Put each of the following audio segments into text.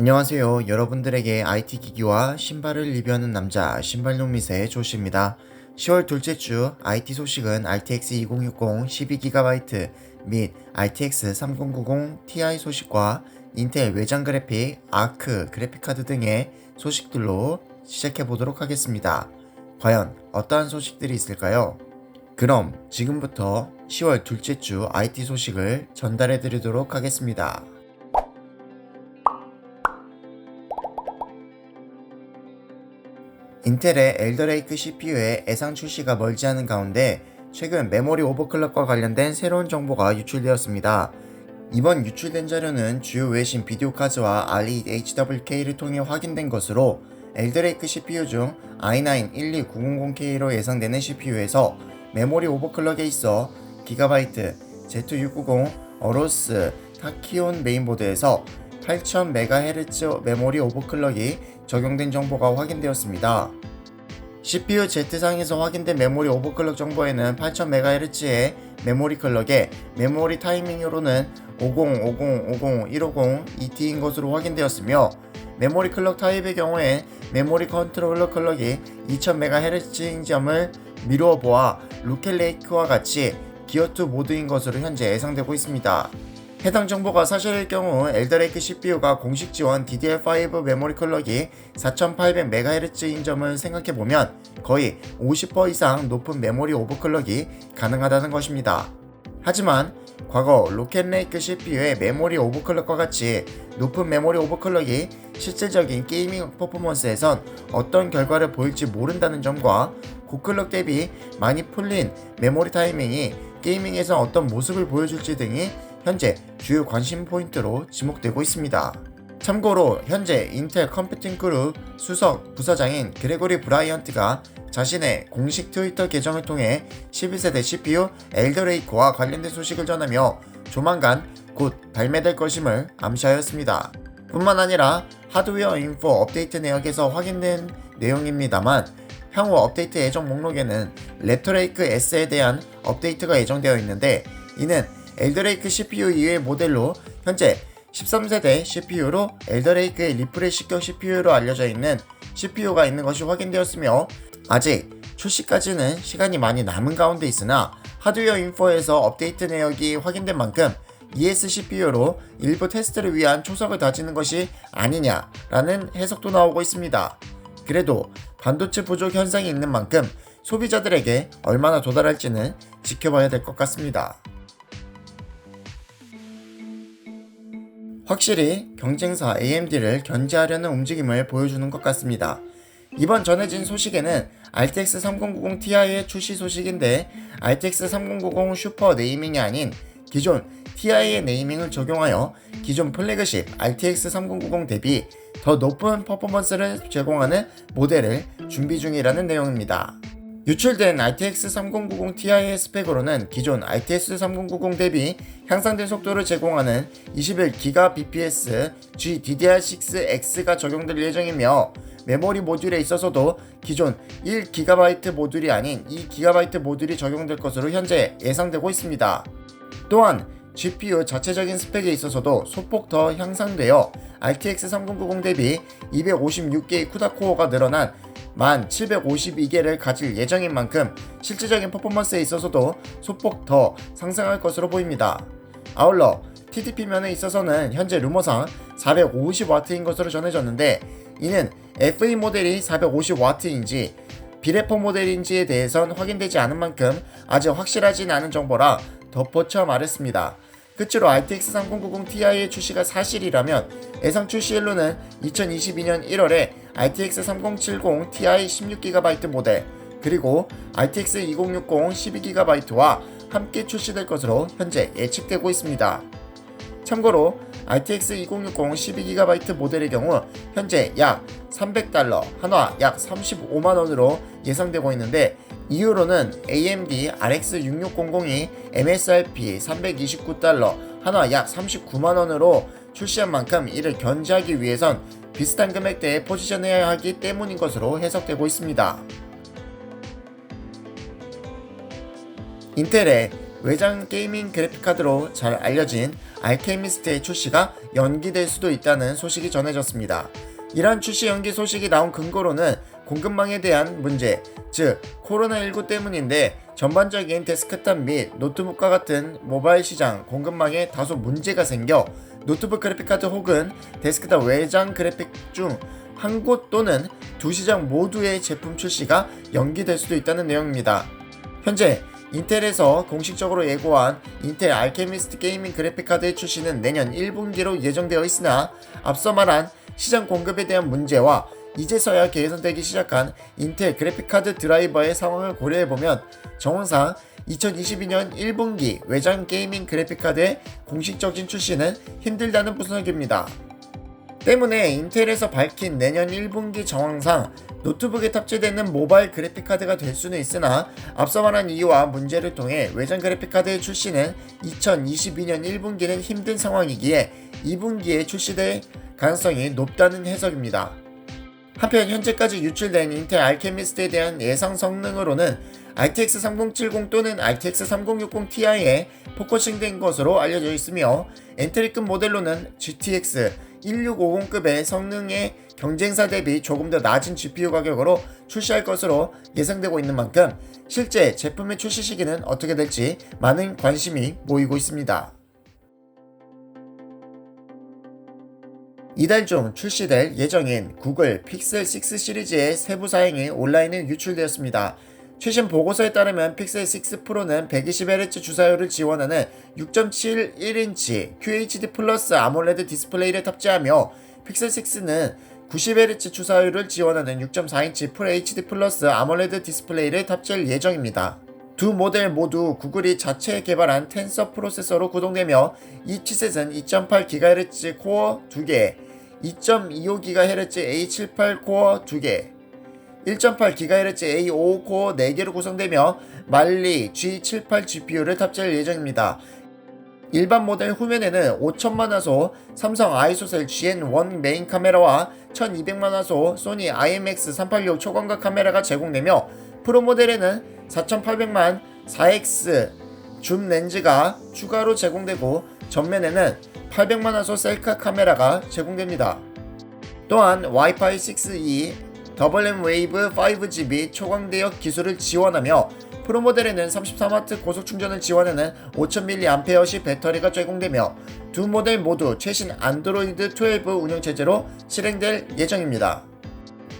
안녕하세요. 여러분들에게 IT 기기와 신발을 리뷰하는 남자 신발놈미의 조씨입니다. 10월 둘째 주 IT 소식은 RTX 2060 12GB 및 RTX 3090 Ti 소식과 인텔 외장 그래픽, 아크 그래픽카드 등의 소식들로 시작해 보도록 하겠습니다. 과연 어떠한 소식들이 있을까요? 그럼 지금부터 10월 둘째 주 IT 소식을 전달해 드리도록 하겠습니다. 인텔의 엘더레이크 CPU의 예상 출시가 멀지 않은 가운데 최근 메모리 오버클럭과 관련된 새로운 정보가 유출되었습니다. 이번 유출된 자료는 주요 외신 비디오 카드와 알리 HWK를 통해 확인된 것으로 엘더레이크 CPU 중 i9-12900K로 예상되는 CPU에서 메모리 오버클럭에 있어 기가바이트 Z690 어로스 타키온 메인보드에서 8000MHz 메모리 오버클럭이 적용된 정보가 확인되었습니다. CPU Z상에서 확인된 메모리 오버클럭 정보에는 8000MHz의 메모리 클럭에 메모리 타이밍으로는 50, 50, 50, 150, ET인 것으로 확인되었으며 메모리 클럭 타입의 경우에 메모리 컨트롤러 클럭이 2000MHz인 점을 미루어 보아 루켈레이크와 같이 기어2 모드인 것으로 현재 예상되고 있습니다. 해당 정보가 사실일 경우 엘더레이크 CPU가 공식 지원 DDR5 메모리 클럭이 4800MHz인 점을 생각해보면 거의 50% 이상 높은 메모리 오버클럭이 가능하다는 것입니다. 하지만 과거 로켓레이크 CPU의 메모리 오버클럭과 같이 높은 메모리 오버클럭이 실질적인 게이밍 퍼포먼스에선 어떤 결과를 보일지 모른다는 점과 고클럭 대비 많이 풀린 메모리 타이밍이 게이밍에서 어떤 모습을 보여줄지 등이 현재 주요 관심 포인트로 지목되고 있습니다. 참고로 현재 인텔 컴퓨팅 그룹 수석 부사장인 그레고리 브라이언트가 자신의 공식 트위터 계정을 통해 12세대 CPU 엘더레이크와 관련된 소식을 전하며 조만간 곧 발매될 것임을 암시하였습니다. 뿐만 아니라 하드웨어 인포 업데이트 내역에서 확인된 내용입니다만 향후 업데이트 예정 목록에는 랩터레이크 S에 대한 업데이트가 예정되어 있는데 이는 엘더레이크 CPU 이외의 모델로 현재 13세대 CPU로 엘더레이크의 리프레시격 CPU로 알려져 있는 CPU가 있는 것이 확인되었으며 아직 출시까지는 시간이 많이 남은 가운데 있으나 하드웨어 인포에서 업데이트 내역이 확인된 만큼 ES CPU로 일부 테스트를 위한 초석을 다지는 것이 아니냐라는 해석도 나오고 있습니다. 그래도 반도체 부족 현상이 있는 만큼 소비자들에게 얼마나 도달할지는 지켜봐야 될 것 같습니다. 확실히 경쟁사 AMD를 견제하려는 움직임을 보여주는 것 같습니다. 이번 전해진 소식에는 RTX 3090 Ti의 출시 소식인데 RTX 3090 슈퍼 네이밍이 아닌 기존 TI의 네이밍을 적용하여 기존 플래그십 RTX 3090 대비 더 높은 퍼포먼스를 제공하는 모델을 준비 중이라는 내용입니다. 유출된 RTX 3090 Ti의 스펙으로는 기존 RTX 3090 대비 향상된 속도를 제공하는 21GBps GDDR6X가 적용될 예정이며 메모리 모듈에 있어서도 기존 1GB 모듈이 아닌 2GB 모듈이 적용될 것으로 현재 예상되고 있습니다. 또한 GPU 자체적인 스펙에 있어서도 소폭 더 향상되어 RTX 3090 대비 256개의 쿠다 코어가 늘어난 1752개를 가질 예정인 만큼 실질적인 퍼포먼스에 있어서도 소폭 더 상승할 것으로 보입니다. 아울러 TDP 면에 있어서는 현재 루머상 450W인 것으로 전해졌는데 이는 FE 모델이 450W인지 비레퍼 모델인지에 대해선 확인되지 않은 만큼 아직 확실하진 않은 정보라 덧붙여 말했습니다. 끝으로 RTX 3090 Ti의 출시가 사실이라면 예상 출시일로는 2022년 1월에 RTX 3070 Ti 16GB 모델 그리고 RTX 2060 12GB와 함께 출시될 것으로 현재 예측되고 있습니다. 참고로 RTX 2060 12GB 모델의 경우 현재 약 300달러, 한화 약 35만원으로 예상되고 있는데 이유로는 AMD RX 6600이 MSRP 329달러, 한화 약 39만원으로 출시한 만큼 이를 견제하기 위해선 비슷한 금액대에 포지션해야 하기 때문인 것으로 해석되고 있습니다. 인텔의 외장 게이밍 그래픽카드로 잘 알려진 알케미스트의 출시가 연기될 수도 있다는 소식이 전해졌습니다. 이러한 출시 연기 소식이 나온 근거로는 공급망에 대한 문제, 즉 코로나19 때문인데 전반적인 데스크탑 및 노트북과 같은 모바일 시장 공급망에 다소 문제가 생겨 노트북 그래픽카드 혹은 데스크탑 외장 그래픽 중 한 곳 또는 두 시장 모두의 제품 출시가 연기될 수도 있다는 내용입니다. 현재 인텔에서 공식적으로 예고한 인텔 알케미스트 게이밍 그래픽카드의 출시는 내년 1분기로 예정되어 있으나 앞서 말한 시장 공급에 대한 문제와 이제서야 개선되기 시작한 인텔 그래픽카드 드라이버의 상황을 고려해보면 정황상 2022년 1분기 외장 게이밍 그래픽카드의 공식적인 출시는 힘들다는 분석입니다. 때문에 인텔에서 밝힌 내년 1분기 정황상 노트북에 탑재되는 모바일 그래픽카드가 될 수는 있으나 앞서 말한 이유와 문제를 통해 외장 그래픽카드의 출시는 2022년 1분기는 힘든 상황이기에 2분기에 출시될 가능성이 높다는 해석입니다. 한편 현재까지 유출된 인텔 알케미스트에 대한 예상 성능으로는 RTX 3070 또는 RTX 3060 Ti에 포커싱된 것으로 알려져 있으며 엔트리급 모델로는 GTX 1650급의 성능의 경쟁사 대비 조금 더 낮은 GPU 가격으로 출시할 것으로 예상되고 있는 만큼 실제 제품의 출시 시기는 어떻게 될지 많은 관심이 모이고 있습니다. 이달 중 출시될 예정인 구글 픽셀 6 시리즈의 세부 사양이 온라인에 유출되었습니다. 최신 보고서에 따르면 픽셀 6 프로는 120Hz 주사율을 지원하는 6.71인치 QHD 플러스 아몰레드 디스플레이를 탑재하며 픽셀 6는 90Hz 주사율을 지원하는 6.4인치 풀 HD 플러스 아몰레드 디스플레이를 탑재할 예정입니다. 두 모델 모두 구글이 자체 개발한 텐서 프로세서로 구동되며 이 칩셋은 2.8GHz 코어 2개, 2.25GHz A78 코어 2개, 1.8GHz A55 코어 4개로 구성되며 말리 G78 GPU를 탑재할 예정입니다. 일반 모델 후면에는 5천만 화소 삼성 아이소셀 GN1 메인 카메라와 1200만 화소 소니 IMX386 초광각 카메라가 제공되며 프로 모델에는 4800만 4X 줌 렌즈가 추가로 제공되고 전면에는 800만 화소 셀카 카메라가 제공됩니다. 또한 와이파이 6E 더블 M 웨이브 5G 및 초광대역 기술을 지원하며 프로 모델에는 34W 고속 충전을 지원하는 5000mAh씩 배터리가 제공되며 두 모델 모두 최신 안드로이드 12 운영 체제로 실행될 예정입니다.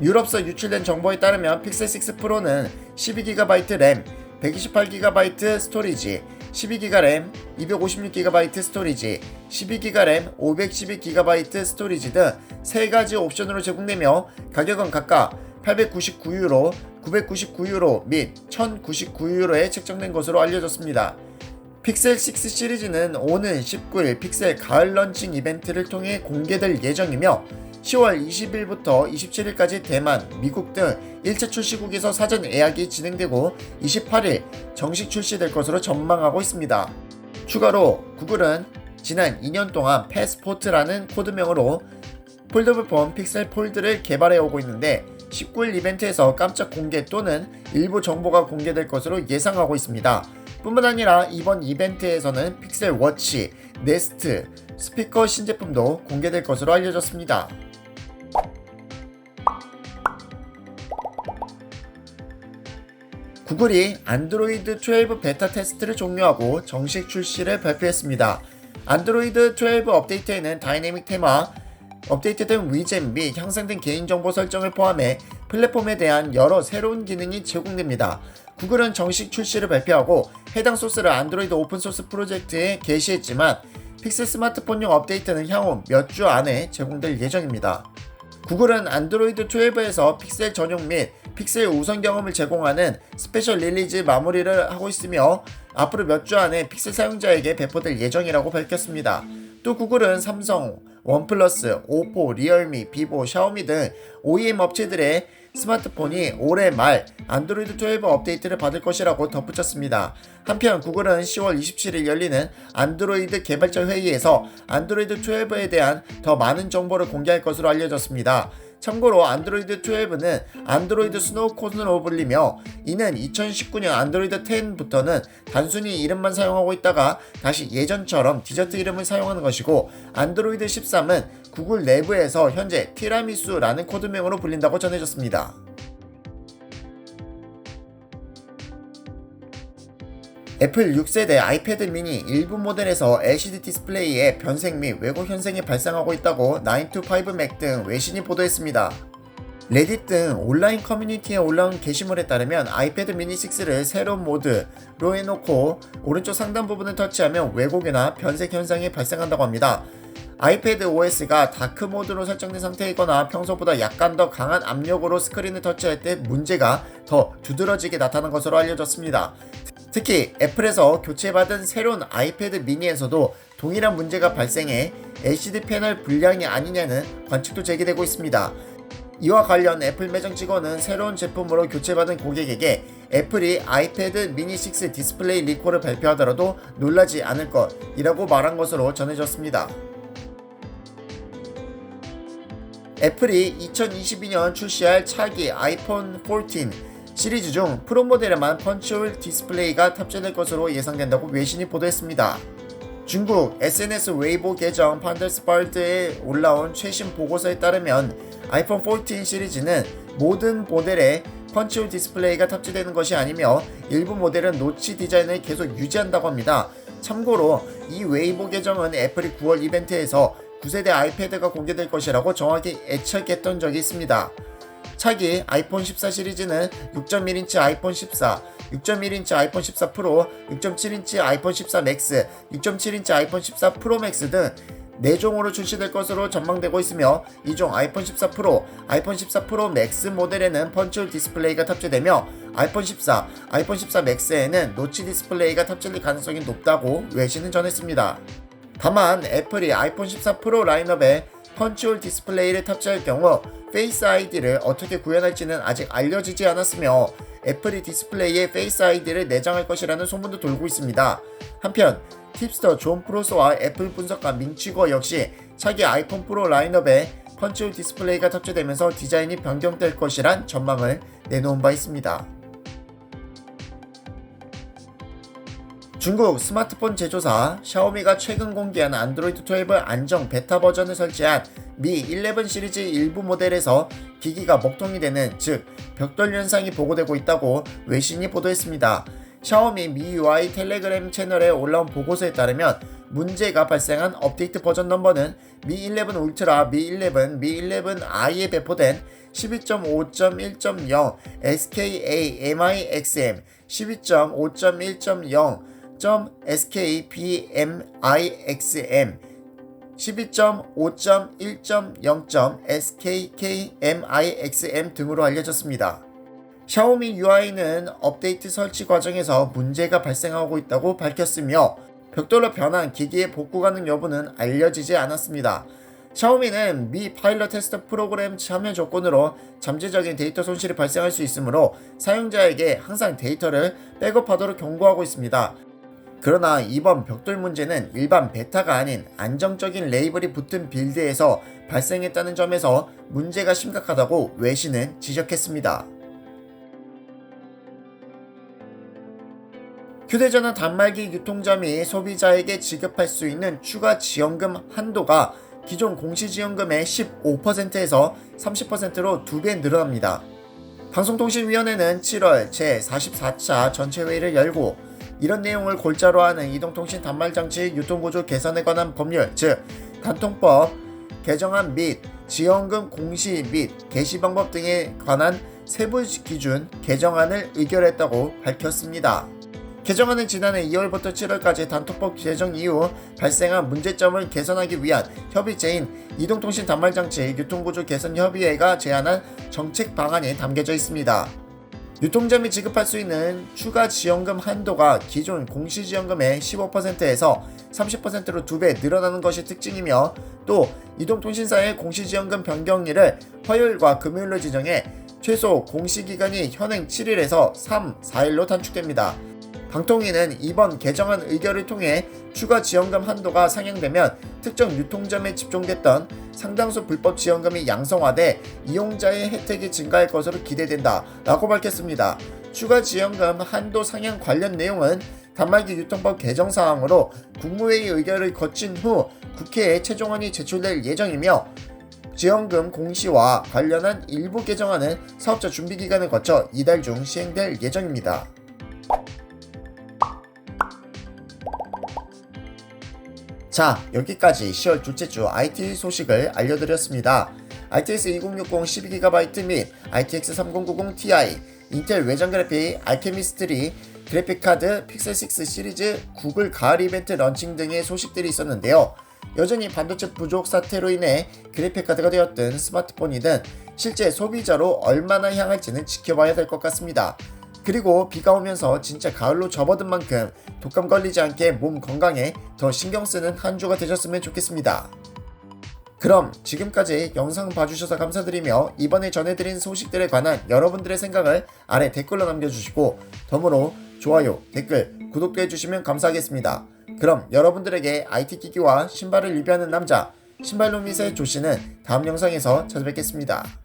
유럽서 유출된 정보에 따르면 픽셀 6 프로는 12GB 램, 128GB 스토리지, 12GB 램, 256GB 스토리지, 12GB 램, 512GB 스토리지 등 3가지 옵션으로 제공되며 가격은 각각 899유로, 999유로 및 1099유로에 책정된 것으로 알려졌습니다. 픽셀 6 시리즈는 오는 19일 픽셀 가을 런칭 이벤트를 통해 공개될 예정이며 10월 20일부터 27일까지 대만, 미국 등 1차 출시국에서 사전 예약이 진행되고 28일 정식 출시될 것으로 전망하고 있습니다. 추가로 구글은 지난 2년 동안 패스포트라는 코드명으로 폴더블 폰 픽셀 폴드를 개발해 오고 있는데 19일 이벤트에서 깜짝 공개 또는 일부 정보가 공개될 것으로 예상하고 있습니다. 뿐만 아니라 이번 이벤트에서는 픽셀 워치, 네스트, 스피커 신제품도 공개될 것으로 알려졌습니다. 구글이 안드로이드 12 베타 테스트를 종료하고 정식 출시를 발표했습니다. 안드로이드 12 업데이트에는 다이내믹 테마, 업데이트된 위젯 및 향상된 개인정보 설정을 포함해 플랫폼에 대한 여러 새로운 기능이 제공됩니다. 구글은 정식 출시를 발표하고 해당 소스를 안드로이드 오픈소스 프로젝트에 게시했지만 픽셀 스마트폰용 업데이트는 향후 몇 주 안에 제공될 예정입니다. 구글은 안드로이드 12에서 픽셀 전용 및 픽셀 우선 경험을 제공하는 스페셜 릴리즈 마무리를 하고 있으며 앞으로 몇 주 안에 픽셀 사용자에게 배포될 예정이라고 밝혔습니다. 또 구글은 삼성, 원플러스, 오포, 리얼미, 비보, 샤오미 등 OEM 업체들의 스마트폰이 올해 말 안드로이드 12 업데이트를 받을 것이라고 덧붙였습니다. 한편 구글은 10월 27일 열리는 안드로이드 개발자 회의에서 안드로이드 12에 대한 더 많은 정보를 공개할 것으로 알려졌습니다. 참고로 안드로이드 12는 안드로이드 스노우 콘으로 불리며 이는 2019년 안드로이드 10부터는 단순히 이름만 사용하고 있다가 다시 예전처럼 디저트 이름을 사용하는 것이고 안드로이드 13은 구글 내부에서 현재 티라미수라는 코드명으로 불린다고 전해졌습니다. 애플 6세대 아이패드 미니 일부 모델에서 LCD 디스플레이에 변색 및 왜곡 현상이 발생하고 있다고 9to5Mac 등 외신이 보도했습니다. 레딧 등 온라인 커뮤니티에 올라온 게시물에 따르면 아이패드 미니 6를 새로운 모드로 해놓고 오른쪽 상단 부분을 터치하면 왜곡이나 변색 현상이 발생한다고 합니다. 아이패드 OS가 다크 모드로 설정된 상태이거나 평소보다 약간 더 강한 압력으로 스크린을 터치할 때 문제가 더 두드러지게 나타난 것으로 알려졌습니다. 특히 애플에서 교체받은 새로운 아이패드 미니에서도 동일한 문제가 발생해 LCD 패널 불량이 아니냐는 관측도 제기되고 있습니다. 이와 관련 애플 매장 직원은 새로운 제품으로 교체받은 고객에게 애플이 아이패드 미니 6 디스플레이 리콜을 발표하더라도 놀라지 않을 것이라고 말한 것으로 전해졌습니다. 애플이 2022년 출시할 차기 아이폰 14 시리즈 중 프로 모델에만 펀치홀 디스플레이가 탑재될 것으로 예상된다고 외신이 보도했습니다. 중국 SNS 웨이보 계정 판더스파르트에 올라온 최신 보고서에 따르면 아이폰 14 시리즈는 모든 모델에 펀치홀 디스플레이가 탑재되는 것이 아니며 일부 모델은 노치 디자인을 계속 유지한다고 합니다. 참고로 이 웨이보 계정은 애플이 9월 이벤트에서 9세대 아이패드가 공개될 것이라고 정확히 예측했던 적이 있습니다. 차기 아이폰 14 시리즈는 6.1인치 아이폰 14, 6.1인치 아이폰 14 프로, 6.7인치 아이폰 14 맥스, 6.7인치 아이폰 14 프로 맥스 등 4종으로 출시될 것으로 전망되고 있으며 이중 아이폰 14 프로, 아이폰 14 프로 맥스 모델에는 펀치홀 디스플레이가 탑재되며 아이폰 14, 아이폰 14 맥스에는 노치 디스플레이가 탑재될 가능성이 높다고 외신은 전했습니다. 다만 애플이 아이폰 14 프로 라인업에 펀치홀 디스플레이를 탑재할 경우 페이스 아이디를 어떻게 구현할지는 아직 알려지지 않았으며 애플이 디스플레이에 페이스 아이디를 내장할 것이라는 소문도 돌고 있습니다. 한편 팁스터 존 프로스와 애플 분석가 민치거 역시 차기 아이폰 프로 라인업에 펀치홀 디스플레이가 탑재되면서 디자인이 변경될 것이란 전망을 내놓은 바 있습니다. 중국 스마트폰 제조사 샤오미가 최근 공개한 안드로이드 12 안정 베타 버전을 설치한 미 11 시리즈 일부 모델에서 기기가 먹통이 되는 즉 벽돌 현상이 보고되고 있다고 외신이 보도했습니다. 샤오미 미UI 텔레그램 채널에 올라온 보고서에 따르면 문제가 발생한 업데이트 버전 넘버는 미11 울트라, 미 11, 미 11i에 배포된 12.5.1.0 SKA-MIXM, 12.5.1.0 SKBMIXM 12.5.1.0 SKKMIXM 등으로 알려졌습니다. 샤오미 UI는 업데이트 설치 과정에서 문제가 발생하고 있다고 밝혔으며 벽돌로 변한 기기의 복구 가능 여부는 알려지지 않았습니다. 샤오미는 미 파일럿 테스트 프로그램 참여 조건으로 잠재적인 데이터 손실이 발생할 수 있으므로 사용자에게 항상 데이터를 백업하도록 경고하고 있습니다. 그러나 이번 벽돌 문제는 일반 베타가 아닌 안정적인 레이블이 붙은 빌드에서 발생했다는 점에서 문제가 심각하다고 외신은 지적했습니다. 휴대전화 단말기 유통점이 소비자에게 지급할 수 있는 추가 지원금 한도가 기존 공시지원금의 15%에서 30%로 2배 늘어납니다. 방송통신위원회는 7월 제44차 전체회의를 열고 이런 내용을 골자로 하는 이동통신 단말장치 유통구조 개선에 관한 법률, 즉 단통법 개정안 및 지원금 공시 및 개시 방법 등에 관한 세부 기준 개정안을 의결했다고 밝혔습니다. 개정안은 지난해 2월부터 7월까지 단톡법 개정 이후 발생한 문제점을 개선하기 위한 협의체인 이동통신 단말장치 유통구조 개선 협의회가 제안한 정책 방안이 담겨져 있습니다. 유통점이 지급할 수 있는 추가 지원금 한도가 기존 공시지원금의 15%에서 30%로 2배 늘어나는 것이 특징이며 또 이동통신사의 공시지원금 변경일을 화요일과 금요일로 지정해 최소 공시기간이 현행 7일에서 3, 4일로 단축됩니다. 방통위는 이번 개정안 의결을 통해 추가 지원금 한도가 상향되면 특정 유통점에 집중됐던 상당수 불법 지원금이 양성화돼 이용자의 혜택이 증가할 것으로 기대된다 라고 밝혔습니다. 추가 지원금 한도 상향 관련 내용은 단말기 유통법 개정 사항으로 국무회의 의결을 거친 후 국회에 최종안이 제출될 예정이며 지원금 공시와 관련한 일부 개정안은 사업자 준비 기간을 거쳐 이달 중 시행될 예정입니다. 자, 여기까지 10월 둘째 주 IT 소식을 알려드렸습니다. RTX 2060 12GB 및 RTX 3090 Ti, 인텔 외장 그래픽 알케미스트3, 그래픽카드 픽셀6 시리즈 구글 가을 이벤트 런칭 등의 소식들이 있었는데요. 여전히 반도체 부족 사태로 인해 그래픽카드가 되었든 스마트폰이든 실제 소비자로 얼마나 향할지는 지켜봐야 될 것 같습니다. 그리고 비가 오면서 진짜 가을로 접어든 만큼 독감 걸리지 않게 몸 건강에 더 신경 쓰는 한 주가 되셨으면 좋겠습니다. 그럼 지금까지 영상 봐주셔서 감사드리며 이번에 전해드린 소식들에 관한 여러분들의 생각을 아래 댓글로 남겨주시고 덤으로 좋아요, 댓글, 구독도 해주시면 감사하겠습니다. 그럼 여러분들에게 IT 기기와 신발을 리뷰하는 남자 신발로밋의 조씨는 다음 영상에서 찾아뵙겠습니다.